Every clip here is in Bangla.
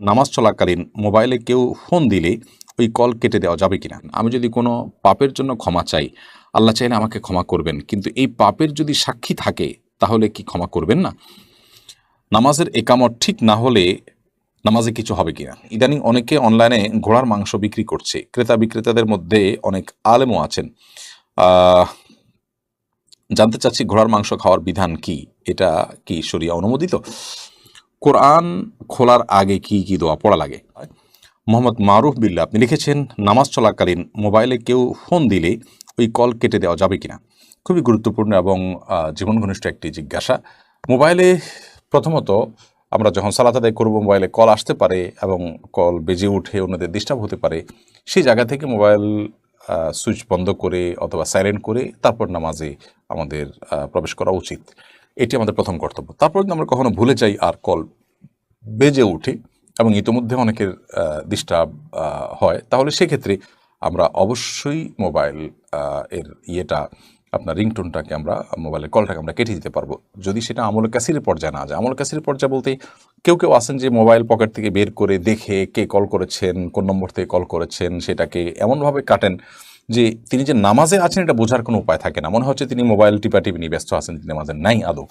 নামাজ চলাকালীন মোবাইলে কেউ ফোন দিলে ওই কল কেটে দেওয়া যাবে কিনা? আমি যদি কোনো পাপের জন্য ক্ষমা চাই, আল্লাহ চাইলে আমাকে ক্ষমা করবেন। কিন্তু এই পাপের যদি সাক্ষী থাকে, তাহলে কি ক্ষমা করবেন না? নামাজের একামত ঠিক না হলে নামাজে কিছু হবে কিনা? ইদানিং অনেকে অনলাইনে ঘোড়ার মাংস বিক্রি করছে। ক্রেতা বিক্রেতাদের মধ্যে অনেক আলেমও আছেন। জানতে চাচ্ছি ঘোড়ার মাংস খাওয়ার বিধান কি? এটা কি শরিয়া অনুমোদিত? কোরআন খোলার আগে কি কি দোয়া পড়া লাগে? মোহাম্মদ মারুফ বিল্লা আপনি লিখেছেন, নামাজ চলাকালীন মোবাইলে কেউ ফোন দিলে ওই কল কেটে দেওয়া যাবে কিনা? খুবই গুরুত্বপূর্ণ এবং জীবন ঘনিষ্ঠ একটি জিজ্ঞাসা। মোবাইলে প্রথমত আমরা যখন সালাত আদায় করব, মোবাইলে কল আসতে পারে এবং কল বেজে উঠে অন্যদের ডিস্টার্ব হতে পারে, সেই জায়গা থেকে মোবাইল সুইচ বন্ধ করে অথবা সাইলেন্ট করে তারপর নামাজে আমাদের প্রবেশ করা উচিত। এটি আমাদের প্রথম কর্তব্য। তারপর যদি আমরা কখনো ভুলে যাই আর কল বেজে উঠে এবং ইতিমধ্যে অনেকের ডিস্টার্ব হয়। তাহলে সেক্ষেত্রে আমরা অবশ্যই মোবাইল এর ইয়েটা, আপনার রিংটোনটাকে আমরা, মোবাইলের কলটাকে আমরা কেটে দিতে পারব। যদি সেটা আমল কাসিরের পর্যায়ে না যায়। আমল কাসিরের পর্যায়ে বলতে কেউ কেউ আছেন যে মোবাইল পকেট থেকে বের করে দেখে কে কল করেছেন, কোন নম্বর থেকে কল করেছেন, সেটাকে এমনভাবে কাটেন যে তিনি যে নামাজে আছেন এটা বোঝার কোনো উপায় থাকে না। মনে হচ্ছে তিনি মোবাইল টিপাটিপি নিয়ে ব্যস্ত আছেন, তিনি নামাজে নাই আদৌ।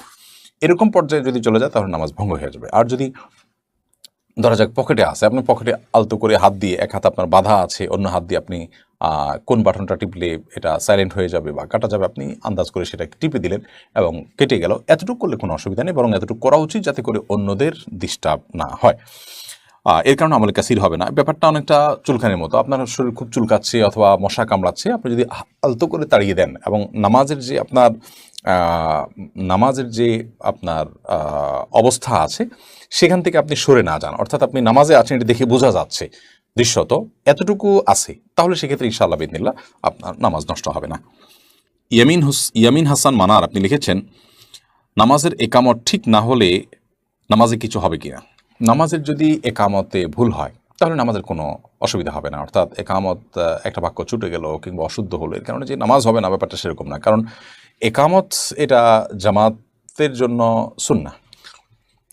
এরকম পর্যায়ে যদি চলে যায় তাহলে নামাজ ভঙ্গ হয়ে যাবে। আর যদি ধরা যাক পকেটে আছে। আপনি পকেটে আলতো করে হাত দিয়ে এক হাত আপনার বাধা আছে, অন্য হাত দিয়ে আপনি কোন বাটনটা টিপলে এটা সাইলেন্ট হয়ে যাবে বা কাটা যাবে, আপনি আন্দাজ করে সেটা টিপে দিলেন এবং কেটে গেল। এতটুকু করলে কোনো অসুবিধা নেই, বরং এতটুকু করা উচিত যাতে করে অন্যদের ডিস্টার্ব না হয়। এর কারণে আমলে কাসির হবে না। ব্যাপারটা অনেকটা চুলকানির মতো। আপনার শরীর খুব চুলকাচ্ছে অথবা মশা কামড়াচ্ছে। আপনি যদি আলতো করে তাড়িয়ে দেন এবং নামাজের যে আপনার নামাজের যে আপনার অবস্থা আছে, সেখান থেকে আপনি সরে না যান। অর্থাৎ আপনি নামাজে আছেন, এটা দেখে বোঝা যাচ্ছে দৃশ্যত। এতটুকু আছে, তাহলে সেক্ষেত্রে ইনশাআল্লাহ বিদিনিল্লাহ আপনার নামাজ নষ্ট হবে না। ইয়ামিন হুস, ইয়ামিন হাসান মানার আপনি লিখেছেন, নামাজের একামত ঠিক না হলে নামাজে কিছু হবে কিনা? নামাজের যদি একামতে ভুল হয়, তাহলে নামাজের কোনো অসুবিধা হবে না। অর্থাৎ একামত একটা বাক্য ছুটে গেল কিংবা অশুদ্ধ হলো, এর কারণে যে নামাজ হবে না ব্যাপারটা সেরকম না। কারণ একামত এটা জামাতের জন্য সুন্না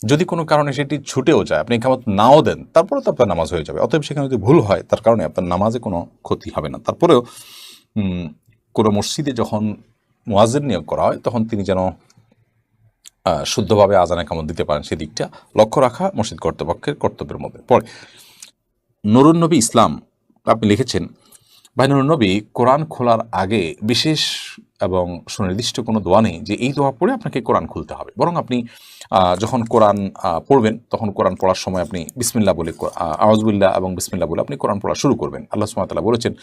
যদি কোনো কারণে সেটি ছুটেও যায়, আপনি একামত নাও দেন তারপরে তো আপনার নামাজ হয়ে যাবে। অতএব সেখানে যদি ভুল হয়, তার কারণে আপনার নামাজে কোনো ক্ষতি হবে না। তারপরেও কোনো মসজিদে যখন মোয়াজের নিয়োগ করা হয়, তখন তিনি যেন শুদ্ধভাবে আজানে কামত দিতে পারেন সেদিকটা লক্ষ্য রাখা মসজিদ কর্তৃপক্ষের কর্তব্যের মধ্যে। পড়ে নুরুন নবী ইসলাম, আপনি লিখেছেন, ভাই নুরুন নবী কোরআন খোলার আগে বিশেষ এবং সুনির্দিষ্ট কোনো দোয়া নেই যে এই দোয়া পড়ে আপনাকে কোরআন খুলতে হবে। বরং আপনি যখন কোরআন পড়বেন, তখন কোরআন পড়ার সময় আপনি বিসমিল্লা বলে আওয়াজবুল্লাহ এবং বিসমিল্লা বলে আপনি কোরআন পড়া শুরু করবেন। আল্লাহ সুমাতাল্লাহ বলেছেন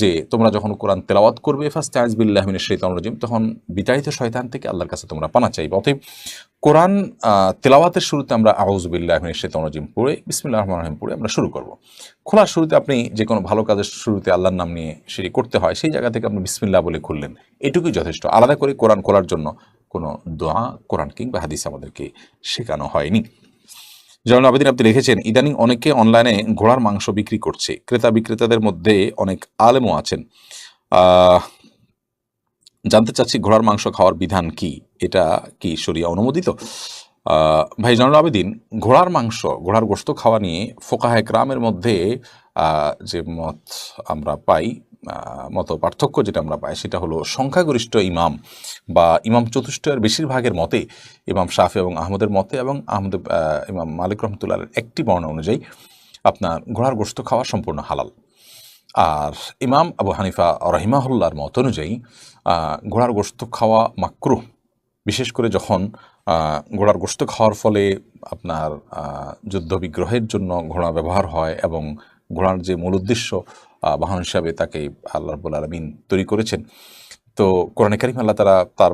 যে, তোমরা যখন কোরআন তেলাওয়াত করবে ফার্স্ট আজবিল্লাহ মিনের শৈতান রাজিম, তখন বিতাড়িত শয়তান থেকে আল্লাহর কাছে তোমরা পানা চাইবে। অতএব কোরআন তেলাওয়াতের শুরুতে আমরা আউজবিল্লাহ মিনের শৈতান রাজিম পড়ে বিসমিল্লাহ রহমান রহিম পড়ে আমরা শুরু করব। খোলার শুরুতে আপনি যে কোনো ভালো কাজের শুরুতে আল্লাহর নাম নিয়ে সেটি করতে হয়, সেই জায়গা থেকে আপনি বিসমিল্লাহ বলে খুললেন। এটুকুই যথেষ্ট। আলাদা করে কোরআন খোলার জন্য কোনো দোয়া, কোরআন কিংবা হাদিস আমাদেরকে শেখানো হয়নি। যেমন আবেদিন আপনি লিখেছেন, ইদানিং অনেকে অনলাইনে ঘোড়ার মাংস বিক্রি করছে। ক্রেতা বিক্রেতাদের মধ্যে অনেক আলেমও আছেন। জানতে চাচ্ছি ঘোড়ার মাংস খাওয়ার বিধান কি? এটা কি শরিয়া অনুমোদিত? ভাই জানুল আবেদিন, ঘোড়ার মাংস, ঘোড়ার গোস্ত খাওয়া নিয়ে ফোকাহে ক্রামের মধ্যে যে মত আমরা পাই মত পার্থক্য যেটা আমরা পাই, সেটা হলো সংখ্যাগরিষ্ঠ ইমাম বা ইমাম চতুষ্টয়ের বেশিরভাগের মতে, ইমাম শাফি এবং আহমদের মতে এবং আহমদ ইমাম মালিক রহমতুল্লাহ একটি বর্ণনা অনুযায়ী, আপনার ঘোড়ার গোস্ত খাওয়া সম্পূর্ণ হালাল। আর ইমাম আবু হানিফা রহিমাহুল্লার মত অনুযায়ী ঘোড়ার গোস্ত খাওয়া মাকরু। বিশেষ করে যখন ঘোড়ার গোস্ত খাওয়ার ফলে আপনার যুদ্ধবিগ্রহের যুদ্ধ বিগ্রহের জন্য ঘোড়া ব্যবহার হয় এবং ঘোড়ার যে মূল উদ্দেশ্য বাহন হিসাবে তাকে আল্লাহ রবুল আলমিন তৈরি করেছেন। তো কোরআন কারিম আল্লাহ তারা তার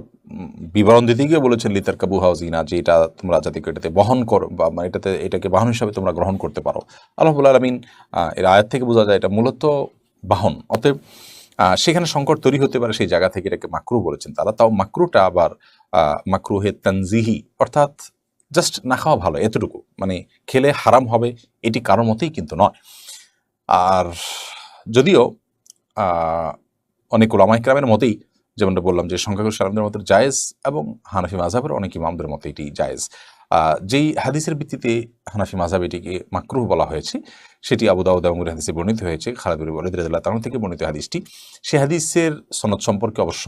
বিবরণ দিতে গিয়ে বলেছেন, লিতার কাবু হাউজিনা যে এটা তোমরা যাতে এটাতে বহন করো বা মানে এটাতে, এটাকে বাহন হিসাবে তোমরা গ্রহণ করতে পারো। আল্লাহুল আলমিন এর আয়াত থেকে বোঝা যায় এটা মূলত বাহন। অতএব সেখানে সংকট তৈরি হতে পারে সেই জায়গা থেকে এটাকে মাকরু বলেছেন তারা। তাও মাকরুটা আবার মাকরুহে তানজিহি, অর্থাৎ জাস্ট না খাওয়া ভালো, এতটুকু। মানে খেলে হারাম হবে, এটি কারোর মতেই কিন্তু নয়। আর যদিও অনেক ওলামা ইকরামের মতেই যেমনটা বললাম যে সংখ্যাগরিষ্ঠ আলমদের মতো জায়েজ এবং হানাফি মাঝহাবের অনেক ইমামদের মতো এটি জায়েজ। যেই হাদিসের ভিত্তিতে হানাফি মাঝাব এটিকে মাকরুহ বলা হয়েছে, সেটি আবু দাউদ এবং হাদিসে বর্ণিত হয়েছে খালাদুর ওয়ালিদ রাদিয়াল্লাহু তাআলা থেকে বর্ণিত হাদিসটি। সে হাদিসের সনদ সম্পর্কে অবশ্য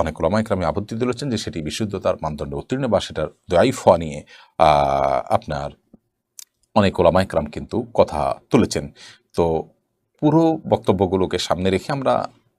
অনেক ওলামা ইকরামে আপত্তি তুলেছেন যে সেটি বিশুদ্ধতার মানদণ্ডে উত্তীর্ণ বা সেটার দয়াইফ হওয়া নিয়ে আপনার অনেক ওলামা ইকরাম কিন্তু কথা তুলেছেন। তো পুরো বক্তব্যগুলোকে সামনে রেখে আমরা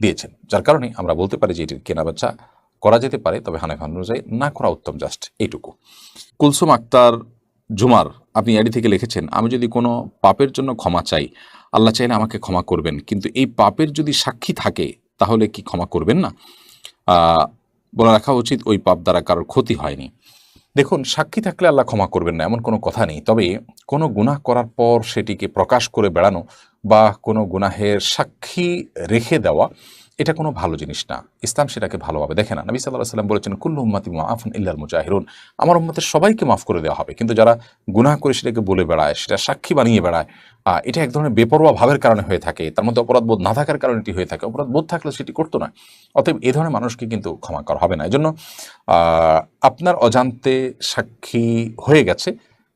দিয়েছেন, যার কারণে আমরা বলতে পারি যে এটির কেনাবেচা করা যেতে পারে, তবে হানাফি অনুযায়ী না করা উত্তম, জাস্ট এইটুকু। কুলসুম আক্তার জুমার, আপনি এডি থেকে লিখেছেন, আমি যদি কোনো পাপের জন্য ক্ষমা চাই, আল্লাহ চাইলে আমাকে ক্ষমা করবেন, কিন্তু এই পাপের যদি সাক্ষী থাকে, তাহলে কি ক্ষমা করবেন না? বলে রাখা উচিত, ওই পাপ দ্বারা কারোর ক্ষতি হয়নি। দেখুন, সাক্ষী থাকলে আল্লাহ ক্ষমা করবেন না, এমন কোনো কথা নেই। তবে কোনো গুনাহ করার পর সেটিকে প্রকাশ করে বেড়ানো বা কোনো গুনাহের সাক্ষী রেখে দেওয়া এটা কোনো ভালো জিনিস না। ইসলাম সেটাকে ভালোভাবে দেখে না। নবী সাল্লাহ সাল্লাম বলেছেন, কুল্লু উম্মাতি মাফুন ইল্লাল মুজাহিরুন আমার উম্মতের সবাইকে মাফ করে দেওয়া হবে। কিন্তু যারা গুনাহ করে সেটাকে বলে বেড়ায়, সেটা সাক্ষী বানিয়ে বেড়ায় এটা এক ধরনের বেপরোয়া ভাবের কারণে হয়ে থাকে। তার মধ্যে অপরাধ বোধ না থাকার কারণে এটি হয়ে থাকে। অপরাধ বোধ থাকলে সেটি করতো না। অতএব এ ধরনের মানুষকে কিন্তু ক্ষমা করা হবে না। এই জন্য আপনার অজান্তে সাক্ষী হয়ে গেছে,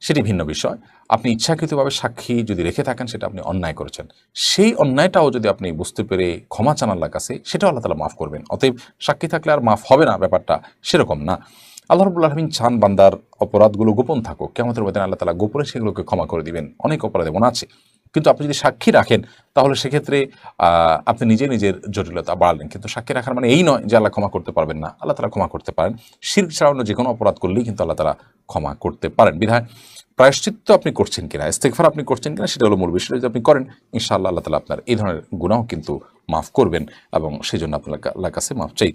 সেটি ভিন্ন বিষয়। আপনি ইচ্ছাকৃতভাবে সাক্ষী যদি রেখে থাকেন, সেটা আপনি অন্যায় করেছেন। সেই অন্যায়টাও যদি আপনি বুঝতে পেরে ক্ষমা চান আল্লাহর কাছে, সেটাও আল্লাহ তালা মাফ করবেন। অতএব সাক্ষী থাকলে আর মাফ হবে না, ব্যাপারটা সেরকম না। আল্লাহ রবুল্লা চান বান্দার অপরাধগুলো গোপন থাকুক। কেমন মধ্যে আল্লাহ তালা গোপনে সেগুলোকে ক্ষমা করে দিবেন। অনেক অপরাধ এমন আছে। কিন্তু আপনি যদি সাক্ষী রাখেন, তাহলে সেক্ষেত্রে আপনি নিজে নিজের জটিলতা বাড়লেন। কিন্তু সাক্ষী রাখার মানে এই নয় যে আল্লাহ ক্ষমা করতে পারবেন না। আল্লাহ তালা ক্ষমা করতে পারেন। শির ছাড়া অন্য যে কোনো অপরাধ করলেই কিন্তু আল্লাহ তালা ক্ষমা করতে পারেন। বিধায় প্রায়শ্চিত্ত আপনি করছেন কিনা ইস্তেকফার আপনি করছেন কিনা, সেটা হলো মূল বিষয়। যদি আপনি করেন, ইনশাআল্লাহ আল্লাহ তালা আপনার এই ধরনের গুণাও কিন্তু মাফ করবেন এবং সেই জন্য আপনার কাছে মাফ চাই।